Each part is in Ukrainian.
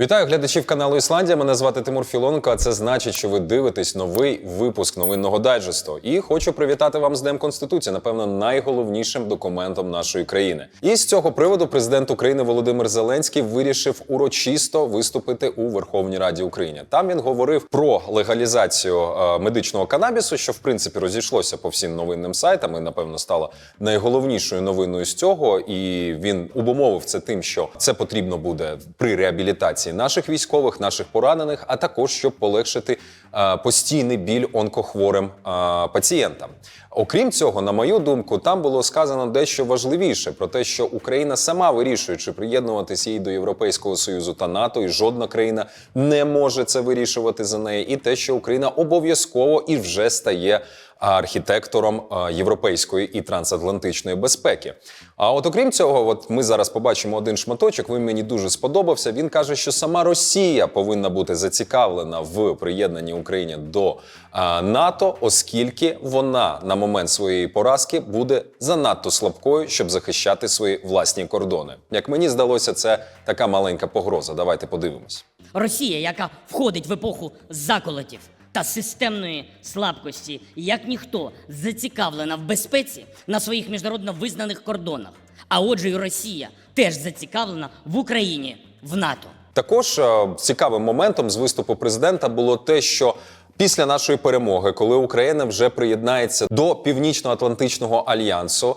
Вітаю глядачів каналу Ісландія. Мене звати Тимур Філонко. А це значить, що ви дивитесь новий випуск новинного дайджесту. І хочу привітати вам з Днем Конституції, напевно, найголовнішим документом нашої країни. І з цього приводу президент України Володимир Зеленський вирішив урочисто виступити у Верховній Раді України. Там він говорив про легалізацію е, медичного канабісу, що в принципі розійшлося по всім новинним сайтам. І напевно стало найголовнішою новиною з цього. І він обумовив це тим, що це потрібно буде при реабілітації наших військових, наших поранених, а також щоб полегшити е, постійний біль онкохворим е, пацієнтам. Окрім цього, на мою думку, там було сказано дещо важливіше про те, що Україна сама вирішує, чи приєднуватися їй до Європейського союзу та НАТО, і жодна країна не може це вирішувати за неї. І те, що Україна обов'язково і вже стає архітектором європейської і трансатлантичної безпеки. А от окрім цього, от ми зараз побачимо один шматочок. Він мені дуже сподобався. Він каже, що сама Росія повинна бути зацікавлена в приєднанні України до НАТО, оскільки вона на момент своєї поразки буде занадто слабкою, щоб захищати свої власні кордони. Як мені здалося, це така маленька погроза. Давайте подивимось. Росія, яка входить в епоху заколотів та системної слабкості, як ніхто зацікавлена в безпеці на своїх міжнародно визнаних кордонах. А отже, і Росія теж зацікавлена в Україні в НАТО. Також е, цікавим моментом з виступу президента було те, що після нашої перемоги, коли Україна вже приєднається до Північно-Атлантичного альянсу,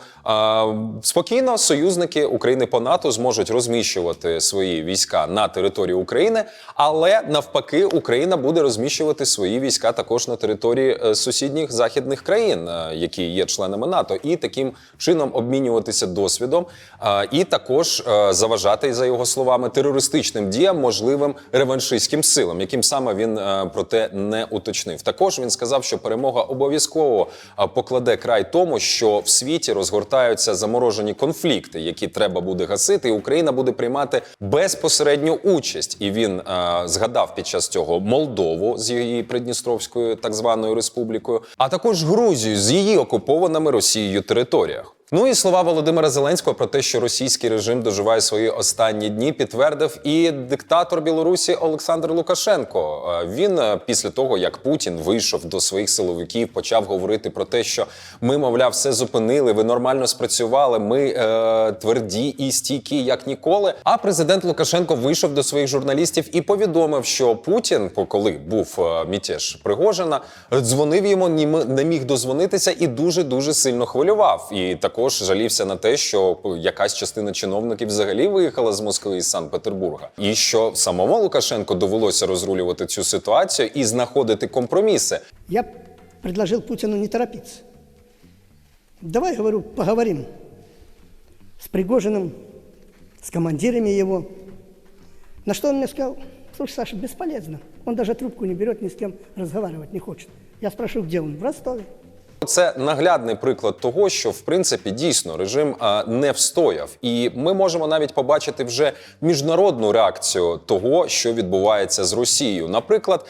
спокійно союзники України по НАТО зможуть розміщувати свої війська на території України, але навпаки, Україна буде розміщувати свої війська також на території е, сусідніх західних країн, е, які є членами НАТО, і таким чином обмінюватися досвідом, і також е, заважати за його словами терористичним діям, можливим реваншистським силам, яким саме він е, про те не уточнив. Також він сказав, що перемога обов'язково покладе край тому, що в світі розгортаються заморожені конфлікти, які треба буде гасити, і Україна буде приймати безпосередню участь. І він е, згадав під час цього Молдову з її Придністровською так званою республікою, а також Грузію з її окупованими Росією територіях. Ну і слова Володимира Зеленського про те, що російський режим доживає свої останні дні, підтвердив і диктатор Білорусі Олександр Лукашенко. Е, Він е, після того, як Путін вийшов до своїх силовиків, почав говорити про те, що ми, мовляв, все зупинили, ви нормально спрацювали. Ми е, тверді і стійкі, як ніколи. А президент Лукашенко вийшов до своїх журналістів і повідомив, що Путін, коли був е, мятеж Пригожина, дзвонив йому, не міг дозвонитися і дуже дуже сильно хвилював. І також жалівся на те, що якась частина чиновників взагалі виїхала з Москви із Санкт-Петербурга, і що самому Лукашенко довелося розрулювати цю ситуацію і знаходити компроміси. Я предложил Путину не торопиться. Давай, говорю, поговорим с Пригожиным, с командирами его. На что он мне сказал, слушай, Саша, бесполезно. Он даже трубку не берет, ни с кем разговаривать не хочет. Я спрошу, где он? В Ростове. Це наглядний приклад того, що в принципі дійсно режим не встояв, і ми можемо навіть побачити вже міжнародну реакцію того, що відбувається з Росією. Наприклад,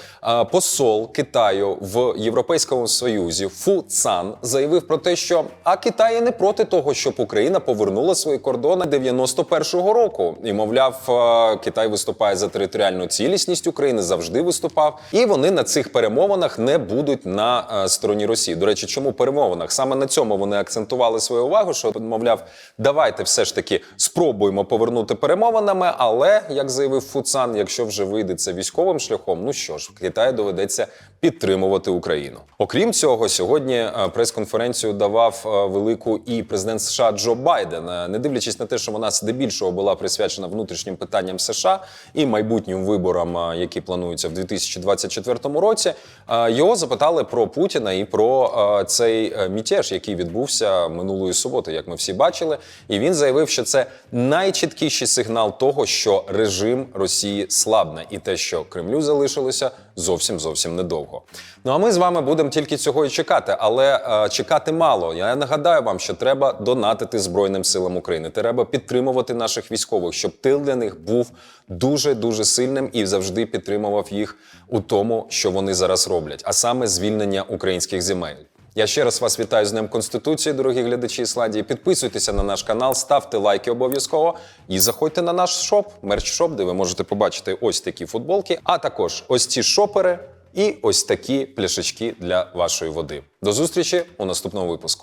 посол Китаю в Європейському Союзі Фу Цан заявив про те, що а Китай не проти того, щоб Україна повернула свої кордони 91-го року. І мовляв, Китай виступає за територіальну цілісність України, завжди виступав, і вони на цих перемовинах не будуть на стороні Росії. До речі, чому перемовинах? Саме на цьому вони акцентували свою увагу, що мовляв, давайте все ж таки спробуємо повернути перемовинами. Але як заявив Фуцан, якщо вже вийде це військовим шляхом, ну що ж, Китаю доведеться підтримувати Україну. Окрім цього, сьогодні е, прес-конференцію давав е, велику і президент США Джо Байден, Е, не дивлячись на те, що вона здебільшого була присвячена внутрішнім питанням США і майбутнім виборам, які плануються в 2024 році. Його запитали про Путіна і про цей е, мятеж, який відбувся минулої суботи, як ми всі бачили. І він заявив, що це найчіткіший сигнал того, що режим Росії слабне, і те, що Кремлю залишилося зовсім зовсім недовго. Ну а ми з вами будемо тільки цього і чекати, але е, чекати мало. Я нагадаю вам, що треба донатити Збройним силам України. Треба підтримувати наших військових, щоб тил для них був дуже дуже сильним і завжди підтримував їх у тому, що вони зараз роблять, а саме звільнення українських земель. Я ще раз вас вітаю з Днем Конституції, дорогі глядачі Ісландії. Підписуйтеся на наш канал, ставте лайки обов'язково і заходьте на наш шоп, мерч-шоп, де ви можете побачити ось такі футболки, а також ось ці шопери і ось такі пляшечки для вашої води. До зустрічі у наступному випуску.